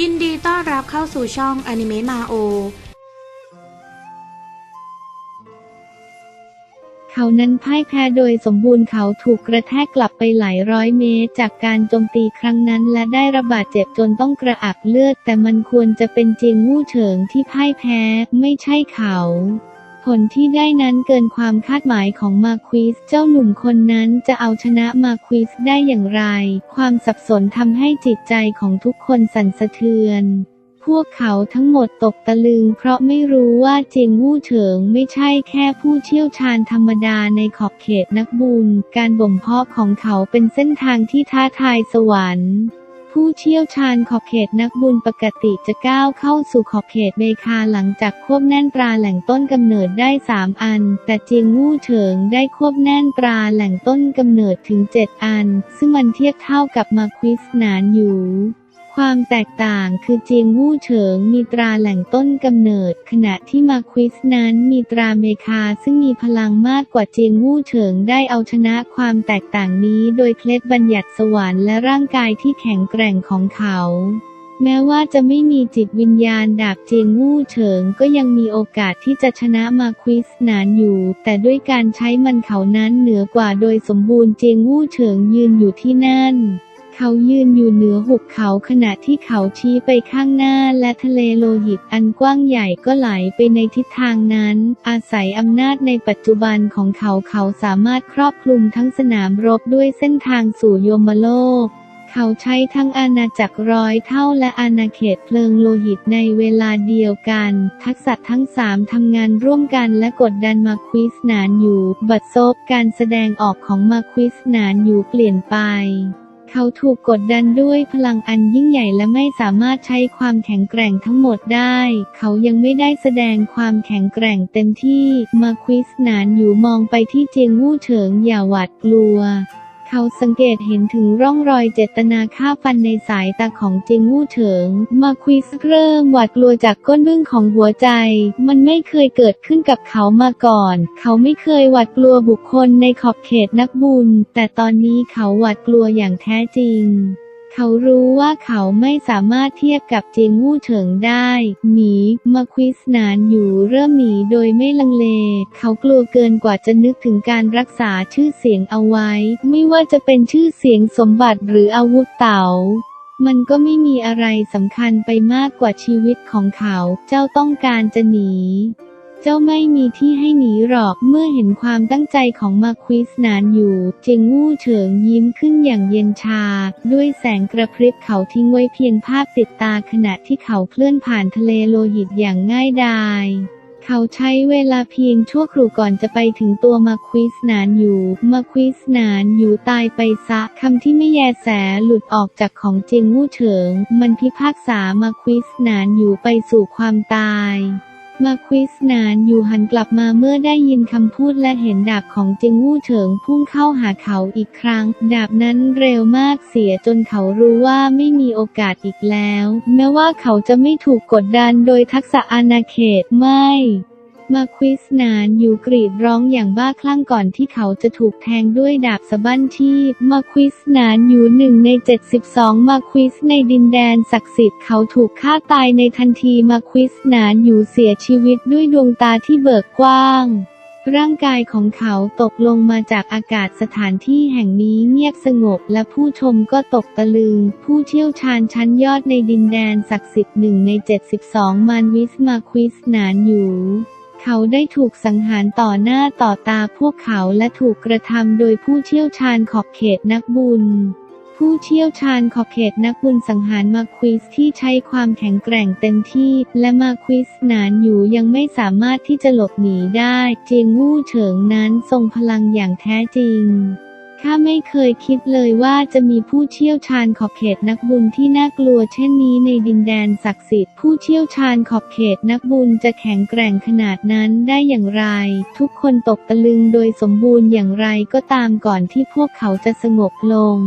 ยินดีต้อนรับเข้าสู่ช่องอนิเมะมาโอ เขานั้นพ่ายแพ้โดยสมบูรณ์เขาถูกกระแทกกลับไปหลายร้อยเมตร จากการโจมตีครั้งนั้นและได้ระบาดเจ็บจนต้องกระอักเลือด แต่มันควรจะเป็นเจียงมู่เฉิงที่พ่ายแพ้ไม่ใช่เขา ผลที่ได้นั้นเกินความคาดหมายของมาควิส เจ้าหนุ่มคนนั้นจะเอาชนะมาควิสได้อย่างไร ความสับสนทำให้จิตใจของทุกคนสั่นสะเทือนพวกเขาทั้งหมดตกตะลึง เพราะไม่รู้ว่าเจียงวู่เฉิงไม่ใช่แค่ผู้เชี่ยวชาญธรรมดาในขอบเขตนักบุญ การบ่มเพาะของเขาเป็นเส้นทางที่ท้าทายสวรรค์ ผู้เชี่ยวชาญขอบเขตนักบุญปกติจะก้าวเข้าสู่ขอบเขตเบคาหลังจากควบแน่นตราแหล่งต้นกำเนิดได้ 3 อัน แต่เจียงวู่เฉิงได้ควบแน่นตราแหล่งต้นกำเนิดถึง 7 อัน ซึ่งมันเทียบเท่ากับมาควิสหนานอยู่ ความแตกต่างคือเจียงวู่เฉิงมีตราแหล่งต้นกำเนิด ขณะที่มาควิสนั้นมีตราเมคาซึ่งมีพลังมากกว่าเจียงวู่เฉิงได้เอาชนะความแตกต่างนี้โดยเคล็ดบัญญัติสวรรค์และร่างกายที่แข็งแกร่งของเขาแม้ว่าจะไม่มีจิตวิญญาณดาบเจียงวู่เฉิงก็ยังมีโอกาสที่จะชนะมาควิสนานอยู่ แต่ด้วยการใช้มันเขานั้นเหนือกว่าโดยสมบูรณ์เจียงวู่เฉิงยืนอยู่ที่นั่น เขายืนอยู่เหนือหุบเขาขณะที่เขาชี้ไปข้างหน้าและทะเลโลหิตอันกว้างใหญ่ก็ไหลไปในทิศทางนั้น อาศัยอำนาจในปัจจุบันของเขาเขาสามารถครอบคลุมทั้งสนามรบด้วยเส้นทางสู่โยมโลกเขาใช้ทั้งอาณาจักรร้อยเท่าและอาณาเขตเพลิงโลหิตในเวลาเดียวกัน ทักษะทั้งสามทำงานร่วมกันและกดดันมาควิสนานอยู่ บัดซบการแสดงออกของมาควิสนานอยู่เปลี่ยนไป เขาถูกกดดันด้วยพลังอันยิ่งใหญ่และไม่สามารถใช้ความแข็งแกร่งทั้งหมดได้ เขายังไม่ได้แสดงความแข็งแกร่งเต็มที่ มาควิสนานอยู่มองไปที่เจียงวู่เฉิงอย่าหวาดกลัว เขาสังเกตเห็นถึงร่องรอยเจตนาฆ่าฟันในสายตาของเจิงวู่เฉิง มาควิสเริ่มหวาดกลัวจากก้นบึ้งของหัวใจ มันไม่เคยเกิดขึ้นกับเขามาก่อน เขาไม่เคยหวาดกลัวบุคคลในขอบเขตนักบุญ แต่ตอนนี้เขาหวาดกลัวอย่างแท้จริง เขารู้ว่าเขาไม่สามารถเทียบกับเจียงวู่เฉิงได้ หนีมาควิสนานอยู่เริ่มหนีโดยไม่ลังเล เขากลัวเกินกว่าจะนึกถึงการรักษาชื่อเสียงเอาไว้ ไม่ว่าจะเป็นชื่อเสียงสมบัติหรืออาวุธเต๋ามันก็ไม่มีอะไรสำคัญไปมากกว่าชีวิตของเขา เจ้าต้องการจะหนี เจ้าไม่มีที่ให้หนีหรอกเมื่อเห็นความตั้งใจของมาควิสนานอยู่ เจงวู่เฉิงยิ้มขึ้นอย่างเย็นชา ด้วยแสงกระพริบเขาทิ้งไว้เพียงภาพติดตาขณะที่เขาเคลื่อนผ่านทะเลโลหิตอย่างง่ายดายเขาใช้เวลาเพียงชั่วครู่ก่อนจะไปถึงตัวมาควิสนานอยู่ มาควิสนานอยู่ตายไปซะคำที่ไม่แยแสหลุดออกจากของเจงวู่เฉิง มันพิพากษามาควิสนานอยู่ไปสู่ความตาย มาควิสนานอยู่หันกลับมาเมื่อได้ยินคำพูดและเห็นดาบของเจิงวู่เฉิงพุ่งเข้าหาเขาอีกครั้ง ดาบนั้นเร็วมากเสียจนเขารู้ว่าไม่มีโอกาสอีกแล้ว แม้ว่าเขาจะไม่ถูกกดดันโดยทักษะอาณาเขตไม่ มาควิสนานอยู่กรีดร้องอย่างบ้าคลั่งก่อนที่เขาจะถูกแทงด้วยดาบสะบั้นที่มาควิสนานอยู่หนึ่งใน 72 มาควิสในดินแดนศักดิ์สิทธิ์เขาถูกฆ่าตายในทันทีมาควิสนานอยู่เสียชีวิตด้วยดวงตาที่เบิกกว้างร่างกายของเขาตกลงมาจากอากาศสถานที่แห่งนี้เงียบสงบและผู้ชมก็ตกตะลึง ผู้เชี่ยวชาญชั้นยอดในดินแดนศักดิ์สิทธิ์หนึ่งใน 72มันวิสมาควิสนานอยู่ เขาได้ถูกสังหารต่อหน้าต่อตาพวกเขาและถูกกระทำโดยผู้เชี่ยวชาญขอบเขตนักบุญ ผู้เชี่ยวชาญขอบเขตนักบุญสังหารมาควิสที่ใช้ความแข็งแกร่งเต็มที่ และมาควิสนานอยู่ยังไม่สามารถที่จะหลบหนีได้ เจียงวู่เฉิงนั้นทรงพลังอย่างแท้จริง ข้าไม่เคยคิดเลยว่าจะมีผู้เชี่ยวชาญขอบเขตนักบุญที่น่ากลัวเช่นนี้ในดินแดนศักดิ์สิทธิ์ ผู้เชี่ยวชาญขอบเขตนักบุญจะแข็งแกร่งขนาดนั้นได้อย่างไร ทุกคนตกตะลึงโดยสมบูรณ์อย่างไรก็ตามก่อนที่พวกเขาจะสงบลง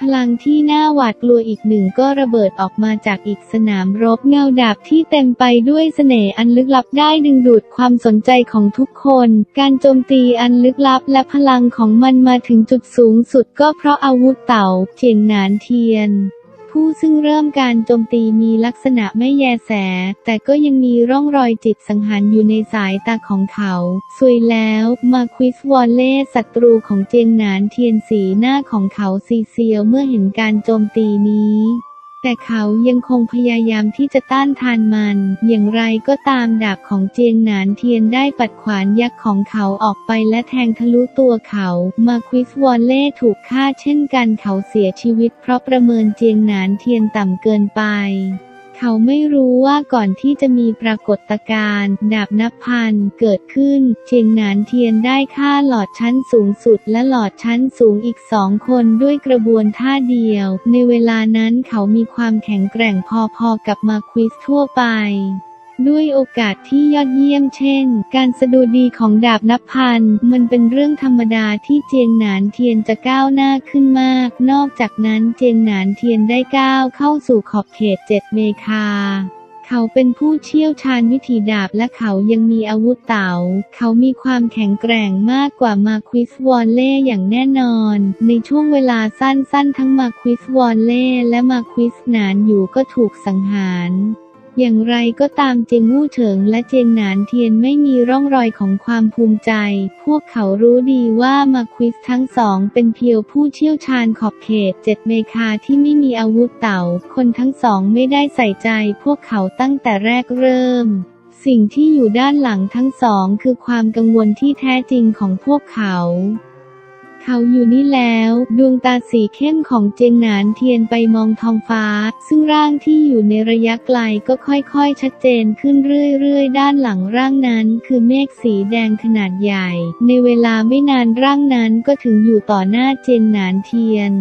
พลังที่น่าหวาดกลัวอีกหนึ่งก็ระเบิดออกมาจากอีกสนามรบเงาดาบที่เต็มไปด้วยเสน่ห์อันลึกลับได้ดึงดูดความสนใจของทุกคน การโจมตีอันลึกลับและพลังของมันมาถึงจุดสูงสุดก็เพราะอาวุธเต่าเจียนหนานเทียน ผู้ซึ่งเริ่มการโจมตีมีลักษณะไม่แยแส แต่ก็ยังมีร่องรอยจิตสังหารอยู่ในสายตาของเขา สวยแล้วมาควิสวอลเล่ศัตรูของเจียงหนานเทียนสีหน้าของเขาซีเซียวเมื่อเห็นการโจมตีนี้ แต่เขายังคงพยายามที่จะต้านทานมัน อย่างไรก็ตามดาบของเจียงหนานเทียนได้ปัดขวานยักษ์ของเขาออกไปและแทงทะลุตัวเขา มาควิสวอลเล่ถูกฆ่าเช่นกันเขาเสียชีวิตเพราะประเมินเจียงหนานเทียนต่ำเกินไป เขาไม่รู้ว่าก่อนที่จะมีปรากฏการณ์ดาบนับพันเกิดขึ้นเจียงหนานเทียนได้ฆ่าหลอดชั้นสูงสุดและหลอดชั้นสูงอีกสองคนด้วยกระบวนท่าเดียว ในเวลานั้นเขามีความแข็งแกร่งพอๆกับมาควิสทั่วไป ด้วยโอกาสที่ยอดเยี่ยมเช่น การสะดุดีของดาบนับพัน มันเป็นเรื่องธรรมดาที่เจียงหนานเทียนจะก้าวหน้าขึ้นมาก นอกจากนั้นเจียงหนานเทียนได้ก้าวเข้าสู่ขอบเขตเจ็ดเมคาเขาเป็นผู้เชี่ยวชาญวิธีดาบและเขายังมีอาวุธเต๋า เขามีความแข็งแกร่งมากกว่ามาควิสวอลเล่อย่างแน่นอน ในช่วงเวลาสั้นๆ ทั้งมาควิสวอลเล่และมาควิสหนานอยู่ก็ถูกสังหาร อย่างไรก็ตามเจียงวู่เฉิงและเจียงหนานเทียนไม่มีร่องรอยของความภูมิใจ พวกเขารู้ดีว่ามาควิสทั้งสองเป็นเพียวผู้เชี่ยวชาญขอบเขตเจ็ดเมคาที่ไม่มีอาวุธเต่า คนทั้งสองไม่ได้ใส่ใจพวกเขาตั้งแต่แรกเริ่ม สิ่งที่อยู่ด้านหลังทั้งสองคือความกังวลที่แท้จริงของพวกเขา เขาอยู่นี่แล้ว ดวงตาสีเข้มของเจียงหนานเทียนไปมองท้องฟ้า ซึ่งร่างที่อยู่ในระยะไกลก็ค่อยๆ ชัดเจนขึ้นเรื่อยๆ ด้านหลังร่างนั้น คือเมฆสีแดงขนาดใหญ่ ในเวลาไม่นานร่างนั้นก็ถึงอยู่ต่อหน้าเจียงหนานเทียน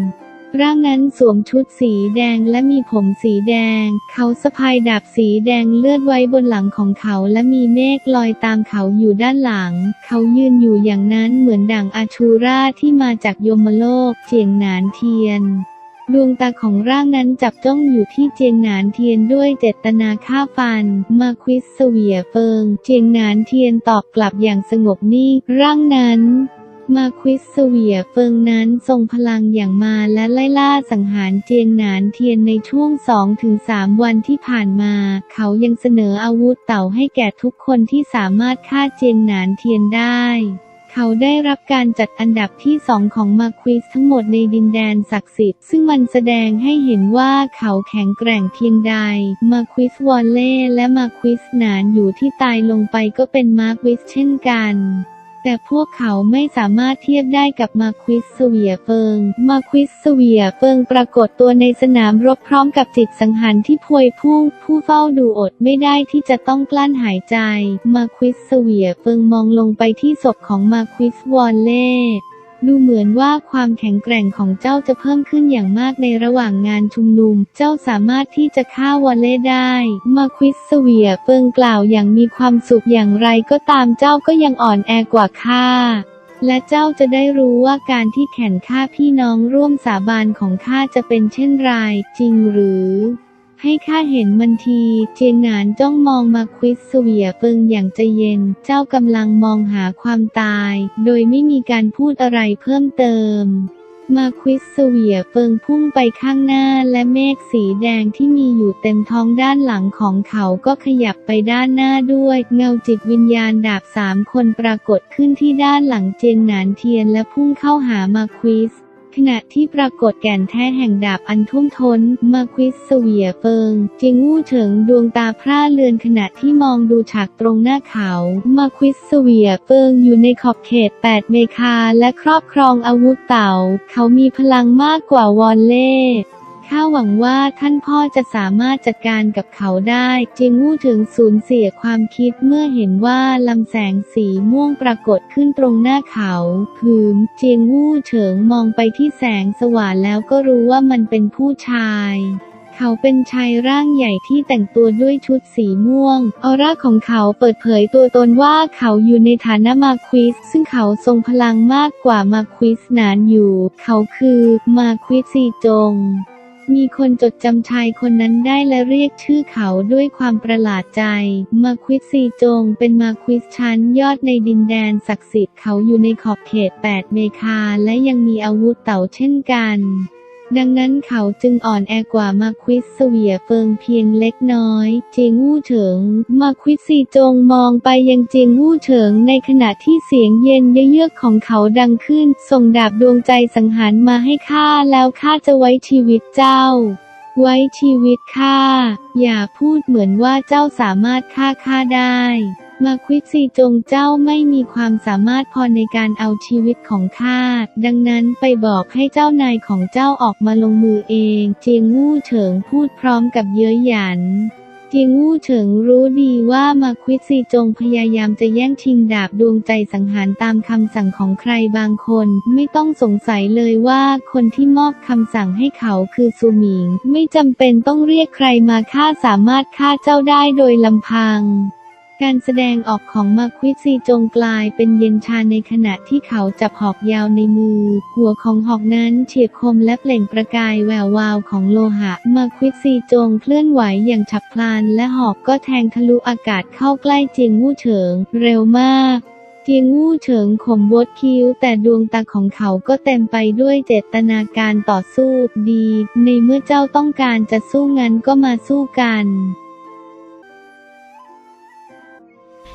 ร่างนั้นสวมชุดสีแดงและมีผมสีแดง เขาสะพายดาบสีแดงเลือดไว้บนหลังของเขาและมีเมฆลอยตามเขาอยู่ด้านหลัง เขายืนอยู่อย่างนั้นเหมือนดั่งอาชูราที่มาจากยมโลกเจียงหนานเทียน ดวงตาของร่างนั้นจับจ้องอยู่ที่เจียงหนานเทียนด้วยเจตนาฆ่าฟัน มาควิสเสวียเฟิง เจียงหนานเทียนตอบกลับอย่างสงบนิ่งร่างนั้น มาควิสเสวียเฟิงนั้นทรงพลังอย่างมาและไล่ล่าสังหารเจียงหนานเทียนในช่วง 2-3 วันที่ผ่านมา เขายังเสนออาวุธเต่าให้แก่ทุกคนที่สามารถฆ่าเจียงหนานเทียนได้เขาได้รับการจัดอันดับที่สองของมาควิสทั้งหมดในดินแดนศักดิ์สิทธิ์ ซึ่งมันแสดงให้เห็นว่าเขาแข็งแกร่งเพียงใด มาควิสวอลเล่และมาควิสหนานอยู่ที่ตายลงไปก็เป็นมาควิสเช่นกัน แต่พวกเขาไม่สามารถเทียบได้กับมาควิสเสวียเฟิง มาควิสเสวียเฟิงปรากฏตัวในสนามรบพร้อมกับจิตสังหารที่พวยพุ่งผู้เฝ้าดูอดไม่ได้ที่จะต้องกลั้นหายใจ มาควิสเสวียเฟิงมองลงไปที่ศพของมาควิสวอลเล่ ดูเหมือนว่าความแข็งแกร่งของเจ้าจะเพิ่มขึ้นอย่างมากในระหว่างงานชุมนุม เจ้าสามารถที่จะฆ่าวอลเล่ได้ มาควิสเสวียเฟิงกล่าวอย่างมีความสุขอย่างไรก็ตามเจ้าก็ยังอ่อนแอกว่าข้าและเจ้าจะได้รู้ว่าการที่แข่นฆ่าพี่น้องร่วมสาบานของข้าจะเป็นเช่นไรจริงหรือ ให้ข้าเห็นมันที เจียงหนานจ้องมองมาควิสเสวียเฟิงอย่างใจเย็น เจ้ากำลังมองหาความตาย โดยไม่มีการพูดอะไรเพิ่มเติมมาควิสเสวียเฟิงพุ่งไปข้างหน้าและเมฆสีแดงที่มีอยู่เต็มท้องด้านหลังของเขาก็ขยับไปด้านหน้าด้วย เงาจิตวิญญาณดาบสามคนปรากฏขึ้นที่ด้านหลังเจียงหนานเทียนและพุ่งเข้าหามาควิส ขณะที่ปรากฏแก่นแท้แห่งดาบอันทุ่มท้นมาควิสเสวียเฟิงจิงวู้เฉิงดวงตาพร่าเลือนขณะที่มองดูฉากตรงหน้าเขามาควิสเสวียเฟิงอยู่ในขอบเขต 8 เมคาและครอบครองอาวุธเต่า เขามีพลังมากกว่าวอลเล่ ข้าหวังว่าท่านพ่อจะสามารถจัดการกับเขาได้เจีงวู่ถึงสูญเสียความคิดเมื่อเห็นว่าลำแสงสีม่วงปรากฏขึ้นตรงหน้าเขาผืมเจียงวู่เฉิงมองไปที่แสงสว่างแล้วก็รู้ว่ามันเป็นผู้ชายเขาเป็นชายร่างใหญ่ที่แต่งตัวด้วยชุดสีม่วง ออร่าของเขาเปิดเผยตัวตนว่าเขาอยู่ในฐานะมาควิส ซึ่งเขาทรงพลังมากกว่ามาควิสนานอยู่ เขาคือมาควิสซีจง มีคนจดจำชายคนนั้นได้และเรียกชื่อเขาด้วยความประหลาดใจ มาควิสซีจงเป็นมาควิสชั้นยอดในดินแดนศักดิ์สิทธิ์เขาอยู่ในขอบเขต 8 เมคาและยังมีอาวุธเต่าเช่นกัน ดังนั้นเขาจึงอ่อนแอกว่ามาควิสเสวียเฟิงเพียงเล็กน้อย เจียงวู่เฉิง มาควิสซีจงมองไปยังเจียงวู่เฉิงในขณะที่เสียงเย็นเยือกของเขาดังขึ้น ส่งดาบดวงใจสังหารมาให้ข้าแล้วข้าจะไว้ชีวิตเจ้า ไว้ชีวิตข้าอย่าพูดเหมือนว่าเจ้าสามารถฆ่าข้าได้ มาควิดซีจงเจ้าไม่มีความสามารถพอในการเอาชีวิตของข้า ดังนั้นไปบอกให้เจ้านายของเจ้าออกมาลงมือเอง เจียงวู่เฉิงพูดพร้อมกับเย้ยหยันเจียงวู่เฉิงรู้ดีว่ามาควิดซีจงพยายามจะแย่งชิงดาบดวงใจสังหารตามคำสั่งของใครบางคน ไม่ต้องสงสัยเลยว่าคนที่มอบคำสั่งให้เขาคือซูหมิง ไม่จำเป็นต้องเรียกใครมาฆ่าสามารถฆ่าเจ้าได้โดยลำพัง การแสดงออกของมาควิซีจงกลายเป็นเย็นชาในขณะที่เขาจับหอกยาวในมือ หัวของหอกนั้นเฉียบคมและเปล่งประกายแวววาวของโลหะ มาควิซีจงเคลื่อนไหวอย่างฉับพลันและหอกก็แทงทะลุอากาศเข้าใกล้เจียงวู่เฉิง เร็วมากเจียงวู่เฉิงข่มบดคิ้ว แต่ดวงตาของเขาก็เต็มไปด้วยเจตนาการต่อสู้ดี ในเมื่อเจ้าต้องการจะสู้งั้นก็มาสู้กัน